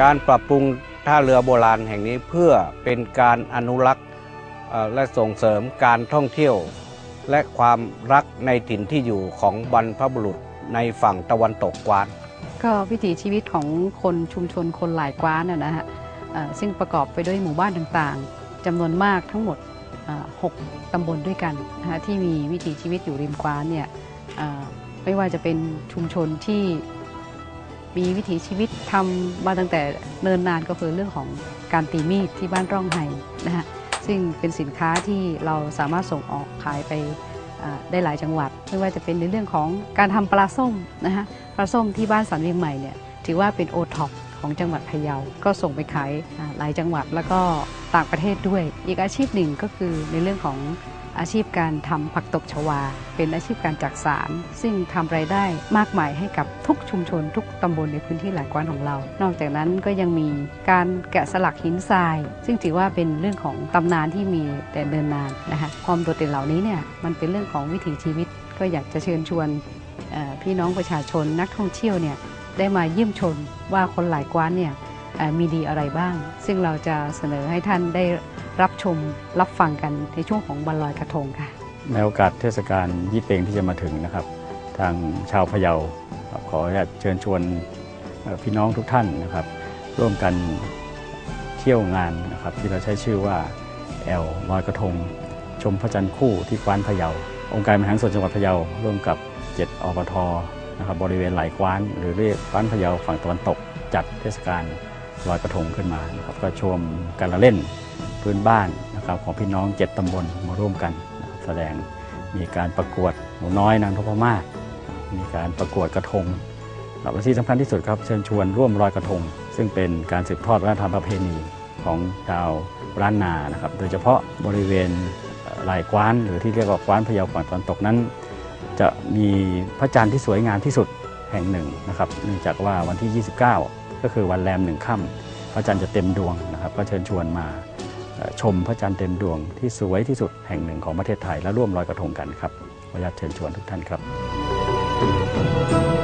การปรับปรุงท่าเรือโบราณแห่งนี้เพื่อเป็นการอนุรักษ์และส่งเสริมการท่องเที่ยว และความรักในถิ่นที่อยู่ของบรรพบุรุษในฝั่งตะวันตกกวาน ก็วิถีชีวิตของคนชุมชนคนหลายกว้านนะฮะซึ่งประกอบไปด้วยหมู่บ้านต่างๆจำนวนมากทั้งหมดเอ่อหกตำบลด้วยกันนะฮะที่มีวิถีชีวิตอยู่ริมกว้านเนี่ยไม่ว่าจะเป็นชุมชนที่ มีวิถีชีวิตทำมาตั้งแต่เนินนานก็คือเรื่องของการตีมีดที่บ้านร่องไห่นะฮะซึ่งเป็นสินค้าที่เราสามารถส่งออกขายไปได้หลายจังหวัด ไม่ว่าจะเป็นในเรื่องของการทำปลาส้มนะฮะปลาส้มที่บ้านสันเวียงใหม่เนี่ยถือว่าเป็นโอท็อปของจังหวัดพะเยา ก็ส่งไปขายหลายจังหวัดแล้วก็ ต่างประเทศด้วย อีกอาชีพหนึ่งก็คือในเรื่องของอาชีพการทำผักตบชวา เป็นอาชีพการจักสาร ซึ่งทำรายได้มากมายให้กับทุกชุมชน ทุกตำบลในพื้นที่หลายกว้านของเรา นอกจากนั้นก็ยังมีการแกะสลักหินทราย ซึ่งถือว่าเป็นเรื่องของตำนานที่มีแต่เดินนานนะคะความโดดเด่นเหล่านี้เนี่ยมันเป็นเรื่องของวิถีชีวิต ก็อยากจะเชิญชวนพี่น้องประชาชนนักท่องเที่ยวเนี่ยได้มาเยี่ยมชมว่าคนหลายกว้านเนี่ย มีดีอะไรบ้าง ซึ่งเราจะเสนอให้ท่านได้รับชมรับฟังกันในช่วงของวันลอยกระทงค่ะ ในโอกาสเทศกาลยี่เปงที่จะมาถึงนะครับ ทางชาวพะเยาขออนุญาตเชิญชวนพี่น้องทุกท่านนะครับ ร่วมกันเที่ยวงานนะครับ ที่เราใช้ชื่อว่าแอลลอยกระทง ชมพระจันทร์คู่ที่กว้านพะเยา องค์การบริหารส่วนจังหวัดพะเยาร่วมกับ7อปทนะครับบริเวณไหลกว้าน หรือเรียกกว้านพะเยาฝั่งตะวันตกจัดเทศกาล ลอยกระทงขึ้นมานะครับก็ชมการละเล่นพื้นบ้านนะครับของพี่น้อง7ตำบลมาร่วมกันนะแสดงมีการประกวดหนูน้อยนางทพมาศมีการประกวดกระทงครับและที่สำคัญที่สุดครับเชิญชวนร่วมลอยกระทง ซึ่งเป็นการสืบทอดวัฒนธรรมประเพณีของชาวร้านนานะครับโดยเฉพาะบริเวณลายกว้าน หรือที่เรียกว่ากว้านพะเยาฝั่งตะวันตกนั้น จะมีพระจันทร์ที่สวยงามที่สุดแห่งหนึ่งนะครับเนื่องจากว่าวันที่ 29 ก็คือวันแรมหนึ่งค่ำพระจันทร์จะเต็มดวงนะครับ ก็เชิญชวนมาชมพระจันทร์เต็มดวงที่สวยที่สุดแห่งหนึ่งของประเทศไทยและร่วมลอยกระทงกันครับขออนุญาตเชิญชวนทุกท่านครับ